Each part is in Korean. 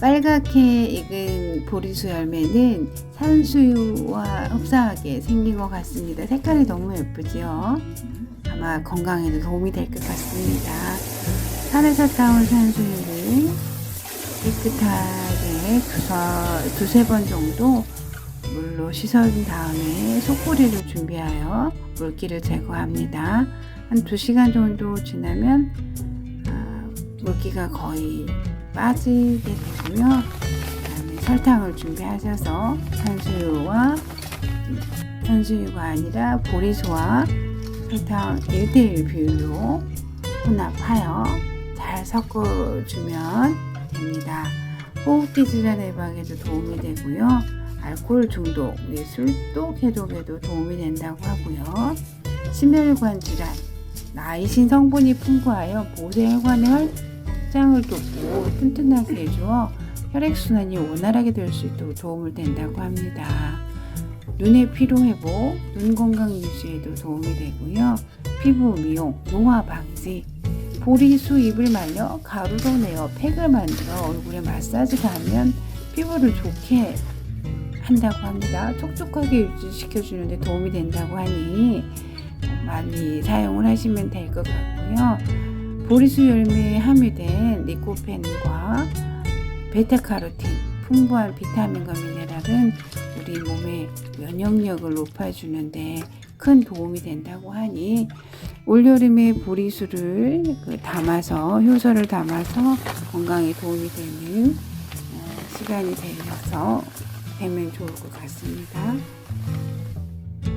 빨갛게 익은 보리수 열매는 산수유와 흡사하게 생긴 것 같습니다. 색깔이 너무 예쁘죠? 아마 건강에도 도움이 될 것 같습니다. 산에서 따온 산수유를 깨끗하게 두서, 두세 번 정도 물로 씻은 다음에 속꼬리를 준비하여 물기를 제거합니다. 한 2시간 정도 지나면 아, 물기가 거의 빠지게 되고요. 그다음에 설탕을 준비하셔서 산수유와 산수유가 아니라 보리수와 설탕 1대1 비율로 혼합하여 잘 섞어주면 됩니다. 호흡기 질환 예방에도 도움이 되고요. 알코올 중독, 네, 술독 해독에도 도움이 된다고 하고요. 심혈관 질환, 나이신 성분이 풍부하여 모세혈관의 혈장을 돕고 튼튼하게 해주어 혈액순환이 원활하게 될 수 있도록 도움을 된다고 합니다. 눈의 피로 회복, 눈 건강 유지에도 도움이 되고요. 피부 미용, 노화 방지, 보리수 잎을 말려 가루로 내어 팩을 만들어 얼굴에 마사지가 하면 피부를 좋게 한다고 합니다. 촉촉하게 유지시켜 주는데 도움이 된다고 하니 많이 사용을 하시면 될 것 같고요. 보리수 열매에 함유된 리코펜과 베타카로틴, 풍부한 비타민과 미네랄은 우리 몸의 면역력을 높아주는데 큰 도움이 된다고 하니 올여름에 보리수를 그 담아서 효소를 담아서 건강에 도움이 되는 어, 시간이 되어서 되면 좋을 것 같습니다.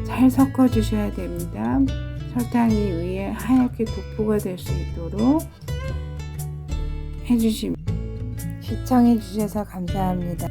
잘 섞어 주셔야 됩니다. 설탕이 위에 하얗게 도포가 될 수 있도록 해주시면 시청해 주셔서 감사합니다.